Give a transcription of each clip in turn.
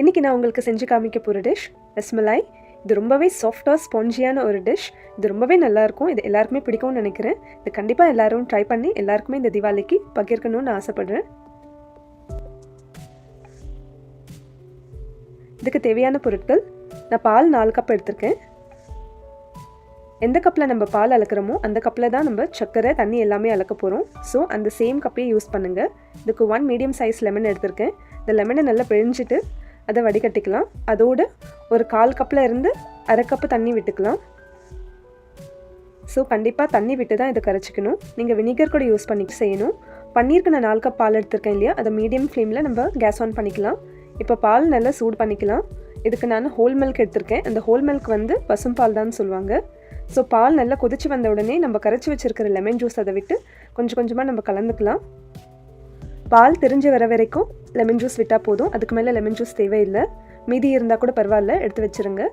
இன்றைக்கி நான் உங்களுக்கு செஞ்சு காமிக்க போகிற டிஷ் ரஸ்மலாய். இது ரொம்பவே சாஃப்டாக ஸ்பாஞ்சியான ஒரு டிஷ் இது ரொம்பவே நல்லாயிருக்கும் இது எல்லாருக்குமே பிடிக்கும்னு நினைக்கிறேன். இது கண்டிப்பாக எல்லோரும் ட்ரை பண்ணி எல்லாருக்குமே இந்த தீபாவளிக்கு பகிர்க்கணும்னு ஆசைப்படுறேன். இதுக்கு தேவையான பொருட்கள் நான் பால் நாலு கப் எடுத்திருக்கேன். எந்த கப்பில் நம்ம பால் அளக்குறோமோ அந்த கப்பில் தான் நம்ம சர்க்கரை தண்ணி எல்லாமே அளக்க போகிறோம் ஸோ அந்த சேம் கப்பையே யூஸ் பண்ணுங்கள் இதுக்கு ஒன் மீடியம் சைஸ் லெமன் எடுத்திருக்கேன். இந்த லெமனை நல்லா பிழிஞ்சிட்டு அதை வடிகட்டிக்கலாம். அதோடு ஒரு கால் கப்பில் இருந்து அரை கப்பு தண்ணி விட்டுக்கலாம். ஸோ கண்டிப்பாக தண்ணி விட்டு தான் இதை கரைச்சிக்கணும். நீங்கள் வினிகர் கூட யூஸ் பண்ணி செய்யணும். பன்னீருக்கு நான் நாலு கப் பால் எடுத்திருக்கேன் இல்லையா? அதை மீடியம் ஃப்ளேமில் நம்ம கேஸ் ஆன் பண்ணிக்கலாம். இப்போ பால் நல்லா சூடு பண்ணிக்கலாம். இதுக்கு நான் ஹோல் மில்க் எடுத்திருக்கேன். அந்த ஹோல் மில்க் வந்து பசும்பால் தான் சொல்லுவாங்க. ஸோ பால் நல்லா கொதிச்சு வந்த உடனே நம்ம கரைச்சி வச்சுருக்கிற லெமன் ஜூஸ் அதை விட்டு கொஞ்சம் கொஞ்சமாக நம்ம கலந்துக்கலாம். பால் தெரிஞ்சு வர வரைக்கும் லெமன் ஜூஸ் விட்டால் போதும். அதுக்கு மேலே லெமன் ஜூஸ் தேவையில்லை. மீதி இருந்தால் கூட பரவாயில்ல. எடுத்து வச்சுருங்க.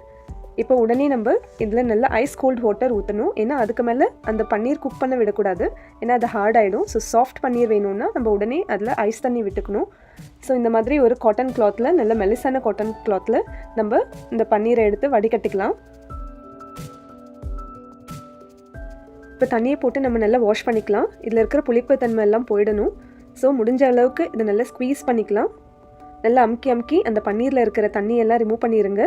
இப்போ உடனே நம்ம இதில் நல்லா ஐஸ் கோல்ட் வாட்டர் ஊற்றணும் ஏன்னா அதுக்கு மேலே அந்த பன்னீர் குக் பண்ண விடக்கூடாது. ஏன்னா அது ஹார்ட் ஆகிடும் ஸோ சாஃப்ட் பன்னீர் வேணும்னா நம்ம உடனே அதில் ஐஸ் தண்ணி விட்டுக்கணும். ஸோ இந்த மாதிரி ஒரு காட்டன் கிளாத்தில் நல்ல மெலிசான காட்டன் கிளாத்தில் நம்ம இந்த பன்னீரை எடுத்து வடிகட்டிக்கலாம். இப்போ தண்ணியை போட்டு நம்ம நல்லா வாஷ் பண்ணிக்கலாம். இதில் இருக்கிற புளிப்பு தன்மை எல்லாம் போயிடணும். ஸோ முடிஞ்ச அளவுக்கு இதை நல்லா ஸ்குவீஸ் பண்ணிக்கலாம். நல்லா அமுக்கி அமுக்கி அந்த பன்னீரில் இருக்கிற தண்ணியெல்லாம் ரிமூவ் பண்ணிடுங்க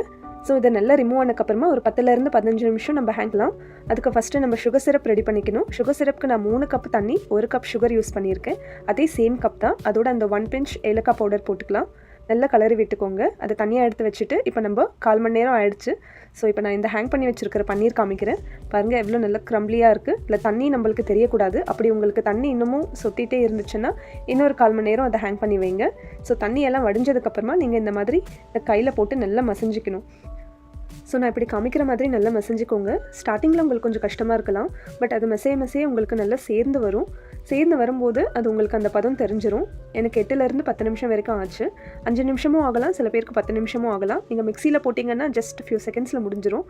ஸோ இதை நல்லா ரிமூவ் ஆனக்கப்புறமா ஒரு பத்துலேருந்து பதினஞ்சு நிமிஷம் நம்ம ஹேங்கலாம். அதுக்கு ஃபஸ்ட்டு நம்ம சுகர் சிரப் ரெடி பண்ணிக்கணும். சுகர் சிரப்புக்கு நான் மூணு கப் தண்ணி ஒரு கப் சுகர் யூஸ் பண்ணியிருக்கேன். அதே சேம் கப் தான். அதோட அந்த ஒன் பிஞ்ச் ஏலக்காய் பவுடர் போட்டுக்கலாம். நல்லா கலரி விட்டுக்கோங்க. அதை தனியாக எடுத்து வச்சுட்டு இப்போ நம்ம கால் மணி நேரம் ஆயிடுச்சு. ஸோ இப்போ நான் இந்த ஹேங் பண்ணி வச்சுருக்கிற பன்னீர் காமிக்கிறேன். பாருங்கள் எவ்வளோ நல்ல க்ரம்லியாக இருக்குது இல்லை தண்ணி நம்மளுக்கு தெரியக்கூடாது. அப்படி உங்களுக்கு தண்ணி இன்னமும் சொத்திட்டே இருந்துச்சுன்னா இன்னொரு கால் மணி நேரம் அதை ஹேங் பண்ணி வைங்க. ஸோ தண்ணியெல்லாம் வடிஞ்சதுக்கப்புறமா நீங்கள் இந்த மாதிரி இந்த கையில் போட்டு நல்லா மசிஞ்சிக்கணும். ஸோ நான் இப்படி காமிக்கிற மாதிரி நல்லா மசிஞ்சுக்கோங்க. ஸ்டார்டிங்கில் உங்களுக்கு கொஞ்சம் கஷ்டமாக இருக்கலாம். பட் அது மெசைய மெசைய உங்களுக்கு நல்லா சேர்ந்து வரும். சேர்ந்து வரும்போது அது உங்களுக்கு அந்த பதம் தெரிஞ்சிடும் எனக்கு எட்டுலேருந்து பத்து நிமிஷம் வரைக்கும் ஆச்சு. அஞ்சு நிமிஷமும் ஆகலாம். சில பேருக்கு பத்து நிமிஷமும் ஆகலாம். நீங்கள் மிக்சியில் போட்டிங்கன்னா ஜஸ்ட் ஃபியூ செகண்ட்ஸில் முடிஞ்சிடும்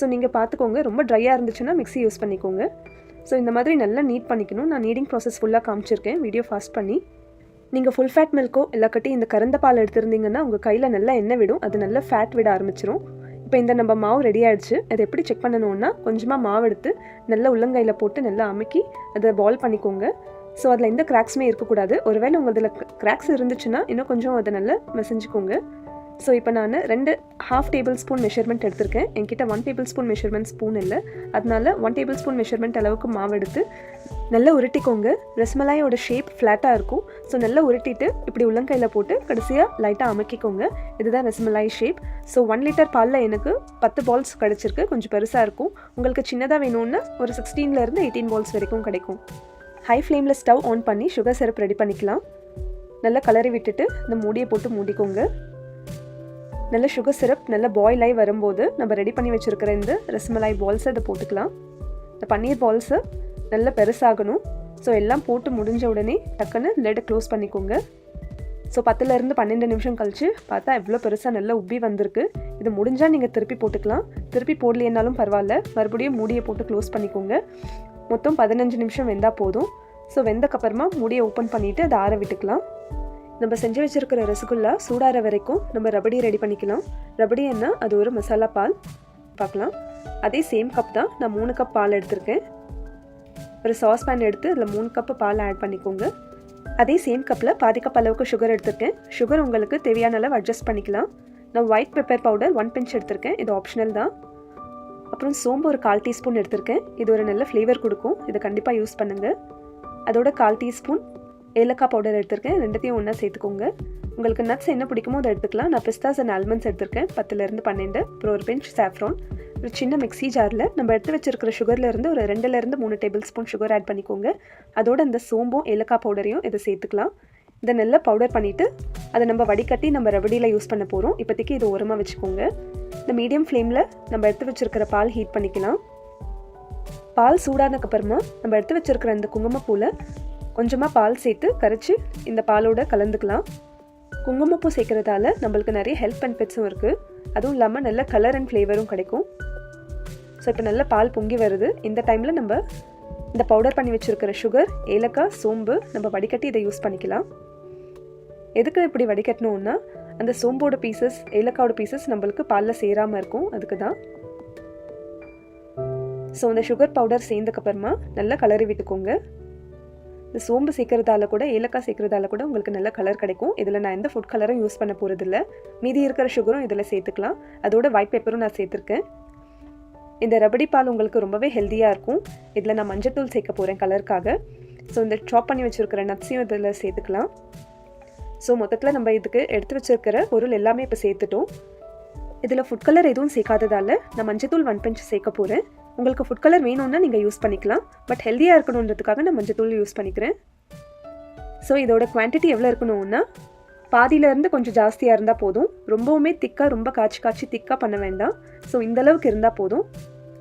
ஸோ நீங்கள் பார்த்துக்கோங்க ரொம்ப ட்ரையாக இருந்துச்சுன்னா மிக்ஸி யூஸ் பண்ணிக்கோங்க. ஸோ இந்த மாதிரி நல்லா நீட் பண்ணிக்கணும். நான் நீடிங் ப்ராசஸ் ஃபுல்லாக காமிச்சிருக்கேன். வீடியோ ஃபாஸ்ட் பண்ணி. நீங்கள் ஃபுல் ஃபேட் மில்க்கோ இல்லாக்கட்டி இந்த கறந்த பால் எடுத்திருந்தீங்கன்னா உங்கள் கையில் நல்லா எண்ணெய் விடும். அது நல்லா ஃபேட் விட ஆரம்பிச்சிரும். இப்போ இந்த நம்ம மாவு ரெடி ஆகிடுச்சு அதை எப்படி செக் பண்ணணும்னா கொஞ்சமாக மாவு எடுத்து நல்லா உள்ளங்கையில் போட்டு நல்லா அமுக்கி அதை பால் பண்ணிக்கோங்க. ஸோ அதில் எந்த கிராக்ஸுமே இருக்கக்கூடாது. ஒருவேளை உங்கள் இதில் கிராக்ஸ் இருந்துச்சுன்னா இன்னும் கொஞ்சம் அதை நல்லா மெசஞ்சுக்கோங்க. ஸோ இப்போ நான் ரெண்டு ஹாஃப் டேபிள் ஸ்பூன் மெஷர்மெண்ட் எடுத்திருக்கேன். என்கிட்ட one table spoon measurement spoon இல்லை. அதனால ஒன் டேபிள் ஸ்பூன் மெஷர்மெண்ட் அளவுக்கு மாவு எடுத்து நல்லா உருட்டிக்கோங்க. ரஸ்மலாயோட ஷேப் ஃப்ளாட்டாக இருக்கும். ஸோ நல்லா உருட்டிட்டு இப்படி உள்ளங்கையில் போட்டு கடைசியாக லைட்டாக அமைக்கிக்கோங்க. இதுதான் rasmalai shape so one litre பாலில் எனக்கு பத்து பால்ஸ் கிடச்சிருக்கு. கொஞ்சம் பெருசாக இருக்கும். உங்களுக்கு சின்னதாக வேணும்னா ஒரு சிக்ஸ்டீன்லேருந்து எயிட்டீன் பால்ஸ் வரைக்கும் கிடைக்கும். ஹை ஃப்ளேமில் ஸ்டவ் ஆன் பண்ணி சுகர் சிரப் ரெடி பண்ணிக்கலாம். நல்லா கலரி விட்டுட்டு இந்த மூடியை போட்டு மூடிக்கோங்க. நல்ல சுகர் சிரப் நல்ல பாயில் ஆகி வரும்போது நம்ம ரெடி பண்ணி வச்சுருக்கிற இந்த ரசமலாய் பால்ஸை அதை போட்டுக்கலாம். இந்த பன்னீர் பால்ஸை நல்லா பெருசாகணும். ஸோ எல்லாம் போட்டு முடிஞ்ச உடனே டக்குன்னு லெட்டை க்ளோஸ் பண்ணிக்கோங்க. ஸோ பத்துலேருந்து பன்னெண்டு நிமிஷம் கழித்து பார்த்தா எவ்வளோ பெருசாக நல்லா உப்பி வந்திருக்கு. இது முடிஞ்சால் நீங்கள் திருப்பி போட்டுக்கலாம். திருப்பி போடலைன்னாலும் பரவாயில்ல. மறுபடியும் மூடியை போட்டு க்ளோஸ் பண்ணிக்கோங்க. மொத்தம் பதினஞ்சு நிமிஷம் வெந்தால் போதும். ஸோ வெந்தக்கப்புறமா மூடியை ஓப்பன் பண்ணிவிட்டு அதை ஆற விட்டுக்கலாம். நம்ம செஞ்சு வச்சுருக்கிற ரசகுல்லா சூடாற வரைக்கும் நம்ம ரபடி ரெடி பண்ணிக்கலாம். ரபடி என்ன அது ஒரு மசாலா பால். பார்க்கலாம். அதே சேம் கப் தான். நான் மூணு கப் பால் எடுத்திருக்கேன். ஒரு சாஸ் பேன் எடுத்து அதில் மூணு கப்பு பால் ஆட் பண்ணிக்கோங்க. அதே சேம் கப்பில் பாதி கப் அளவுக்கு சுகர் எடுத்திருக்கேன். சுகர் உங்களுக்கு தேவையான அளவு அட்ஜஸ்ட் பண்ணிக்கலாம். நான் white pepper powder one pinch எடுத்திருக்கேன். இது ஆப்ஷனல் தான். அப்புறம் சோம்பு ஒரு கால் டீஸ்பூன் எடுத்திருக்கேன். இது ஒரு நல்ல ஃப்ளேவர் கொடுக்கும். இதை கண்டிப்பாக யூஸ் பண்ணுங்கள் அதோட கால் டீஸ்பூன் ஏலக்காய் பவுடர் எடுத்திருக்கேன். ரெண்டுத்தையும் ஒன்றா சேர்த்துக்கோங்க. உங்களுக்கு நட்ஸ் என்ன பிடிக்குமோ அதை எடுத்துக்கலாம். நான் பிஸ்தாஸ் அண்ட் ஆல்மண்ட்ஸ் எடுத்திருக்கேன். பத்துலேருந்து பன்னெண்டு. அப்புறம் ஒரு பெஞ்ச் சாஃப்ரான் ஒரு சின்ன மிக்ஸி ஜாரில் நம்ம எடுத்து வச்சிருக்கிற சுகர்லேருந்து ஒரு ரெண்டுலேருந்து மூணு டேபிள் ஸ்பூன் சுகர் ஆட் பண்ணிக்கோங்க. அதோட அந்த சோம்பும் ஏலக்காய் பவுடரையும் இதை சேர்த்துக்கலாம். இதை நல்லா பவுடர் பண்ணிவிட்டு அதை நம்ம வடிகட்டி நம்ம ரபடியில் யூஸ் பண்ண போகிறோம் இப்போதைக்கு இது ஓரமாக வச்சுக்கோங்க. இந்த மீடியம் ஃப்ளேமில் நம்ம எடுத்து வச்சிருக்கிற பால் ஹீட் பண்ணிக்கலாம். பால் சூடானதுக்கப்புறமா நம்ம எடுத்து வச்சிருக்கிற அந்த குங்குமப்பூவில் கொஞ்சமாக பால் சேர்த்து கரைச்சி இந்த பாலோட கலந்துக்கலாம். குங்குமப்பூ சேர்க்குறதால நம்மளுக்கு நிறைய ஹெல்த் பெனிஃபிட்ஸும் இருக்குது அதுவும் இல்லாமல் நல்ல கலர் அண்ட் ஃப்ளேவரும் கிடைக்கும். ஸோ இப்போ நல்ல பால் பொங்கி வருது. இந்த டைமில் நம்ம இந்த பவுடர் பண்ணி வச்சுருக்கிற சுகர் ஏலக்காய் சோம்பு நம்ம வடிகட்டி இதை யூஸ் பண்ணிக்கலாம். எதுக்கு இப்படி வடிகட்டணும்னா அந்த சோம்போட பீசஸ் ஏலக்காவோட பீசஸ் நம்மளுக்கு பாலில் சேராமல் இருக்கும். அதுக்கு தான். ஸோ அந்த சுகர் பவுடர் சேர்ந்தக்கப்புறமா நல்லா கலரி விட்டுக்கோங்க. இந்த சோம்பு சேர்க்கறதால கூட ஏலக்காய் சேர்க்கறதால கூட உங்களுக்கு நல்ல கலர் கிடைக்கும். இதில் நான் எந்த ஃபுட் கலரும் யூஸ் பண்ண போகிறதில்ல மீதி இருக்கிற சுகரும் இதில் சேர்த்துக்கலாம். அதோட ஒயிட் பேப்பரும் நான் சேர்த்துருக்கேன். இந்த ரபடி பால் உங்களுக்கு ரொம்பவே ஹெல்த்தியாக இருக்கும். இதில் நான் மஞ்சத்தூள் சேர்க்க போகிறேன் கலருக்காக ஸோ இந்த சாப் பண்ணி வச்சுருக்கிற நட்ஸையும் இதில் சேர்த்துக்கலாம். ஸோ மொத்தத்தில் நம்ம இதுக்கு எடுத்து வச்சுருக்கிற பொருள் எல்லாமே இப்போ சேர்த்துட்டோம். இதில் ஃபுட் கலர் எதுவும் சேர்க்காததால் நான் மஞ்சத்தூள் ஒன் பஞ்ச் சேர்க்க போகிறேன் உங்களுக்கு ஃபுட் கலர் வேணும்னா நீங்கள் யூஸ் பண்ணிக்கலாம். பட் ஹெல்த்தியாக இருக்கணுன்றதுக்காக நான் மஞ்சத்தூள் யூஸ் பண்ணிக்கிறேன். ஸோ இதோட குவான்டிட்டி எவ்வளோ இருக்கணும்னா பாதியிலேருந்து கொஞ்சம் ஜாஸ்தியாக இருந்தால் போதும். ரொம்பவுமே திக்காக ரொம்ப காய்ச்சி காய்ச்சி திக்காக பண்ண வேண்டாம். ஸோ இந்தளவுக்கு இருந்தால் போதும்.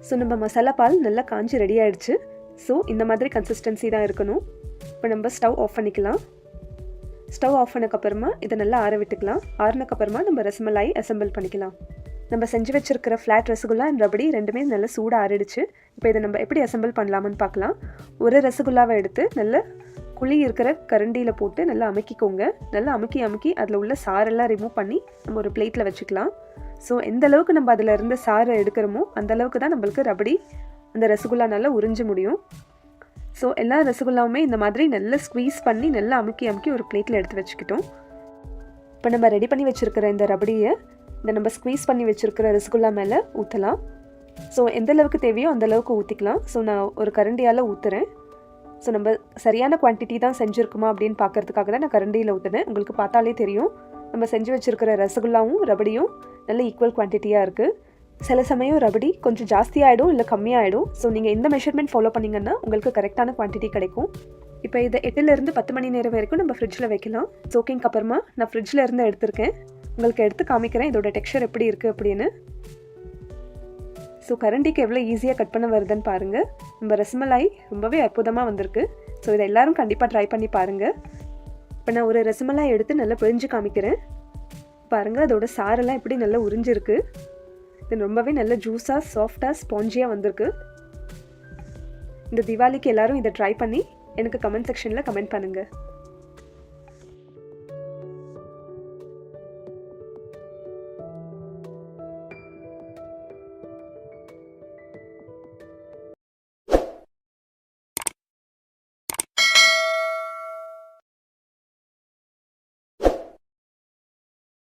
ஸோ நம்ம மசாலா பால் நல்லா காஞ்சி ரெடி ஆகிடுச்சு ஸோ இந்த மாதிரி கன்சிஸ்டன்சி தான் இருக்கணும். இப்போ நம்ம ஸ்டவ் ஆஃப் பண்ணிக்கலாம். ஸ்டவ் ஆஃப் பண்ணக்கப்புறமா இதை நல்லா ஆற விட்டுக்கலாம். ஆறினக்கப்புறமா நம்ம ரசமலாய் அசம்பிள் பண்ணிக்கலாம். நம்ம செஞ்சு வச்சுருக்கிற ஃப்ளாட் ரசகுல்லா அண்ட் ரபடி ரெண்டுமே நல்லா சூடாக ஆறிடுச்சு. இப்போ இதை நம்ம எப்படி அசம்பிள் பண்ணலாம்னு பார்க்கலாம். ஒரு ரசகுல்லாவை எடுத்து நல்ல குழி இருக்கிற கரண்டியில் போட்டு நல்லா அமுக்கிக்கோங்க. நல்லா அமுக்கி அமுக்கி அதில் உள்ள சாரெல்லாம் ரிமூவ் பண்ணி நம்ம ஒரு பிளேட்டில் வச்சுக்கலாம். ஸோ எந்த அளவுக்கு நம்ம அதில் இருந்து சாறை எடுக்கிறோமோ அந்த அளவுக்கு தான் நம்மளுக்கு ரபடி அந்த ரசகுல்லா நல்லா உறிஞ்ச முடியும். ஸோ எல்லா ரசகுல்லாவுமே இந்த மாதிரி நல்லா ஸ்க்வீஸ் பண்ணி நல்லா அமுக்கி அமுக்கி ஒரு பிளேட்டில் எடுத்து வச்சுக்கிட்டோம். இப்போ நம்ம ரெடி பண்ணி வச்சுருக்கிற இந்த ரபடியை இந்த நம்ம ஸ்க்வீஸ் பண்ணி வச்சுருக்கிற ரசகுல்லா மேலே ஊற்றலாம் ஸோ எந்த அளவுக்கு தேவையோ அந்த அளவுக்கு ஊற்றிக்கலாம் ஸோ நான் ஒரு கரண்டியால் ஊற்றுறேன் ஸோ நம்ம சரியான குவான்டிட்டி தான் செஞ்சுருக்குமா அப்படின்னு பார்க்கறதுக்காக தான் நான் கரண்டியில் ஊற்றுனேன் உங்களுக்கு பார்த்தாலே தெரியும். நம்ம செஞ்சு வச்சுருக்கிற ரசகுல்லாவும் ரபடியும் நல்ல ஈக்குவல் குவான்டிட்டியாக இருக்குது சில சமயம் ரபடி கொஞ்சம் ஜாஸ்தியாகிடும் இல்லை கம்மியாகிடும் ஸோ நீங்கள் இந்த மெஷர்மெண்ட் ஃபாலோ பண்ணிங்கன்னா உங்களுக்கு கரெக்டான குவான்டிட்டி கிடைக்கும். இப்போ இதை எட்டுலேருந்து பத்து மணி நேரம் வரைக்கும் நம்ம ஃப்ரிட்ஜில் வைக்கலாம். சோக்கிங்க்கு அப்புறமா நான் ஃப்ரிட்ஜில் இருந்து எடுத்திருக்கேன். உங்களுக்கு எடுத்து காமிக்கிறேன் இதோட டெக்ஸ்சர் எப்படி இருக்குது அப்படின்னு. ஸோ கரண்டிக்கு எவ்வளோ ஈஸியாக கட் பண்ண வருதுன்னு பாருங்கள் நம்ம ரசமலாய் ரொம்பவே அற்புதமாக வந்திருக்கு. ஸோ இதை எல்லோரும் கண்டிப்பாக ட்ரை பண்ணி பாருங்கள் இப்போ நான் ஒரு ரசமலாய் எடுத்து நல்லா பிழிஞ்சு காமிக்கிறேன். பாருங்கள் அதோட சாரெல்லாம் எப்படி நல்லா உறிஞ்சிருக்கு. இது ரொம்பவே நல்ல ஜூஸாக சாஃப்டாக ஸ்பாஞ்சியாக வந்திருக்கு. இந்த திவாலிக்கு எல்லோரும் இதை ட்ரை பண்ணி எனக்கு கமெண்ட் செக்ஷனில் கமெண்ட் பண்ணுங்கள்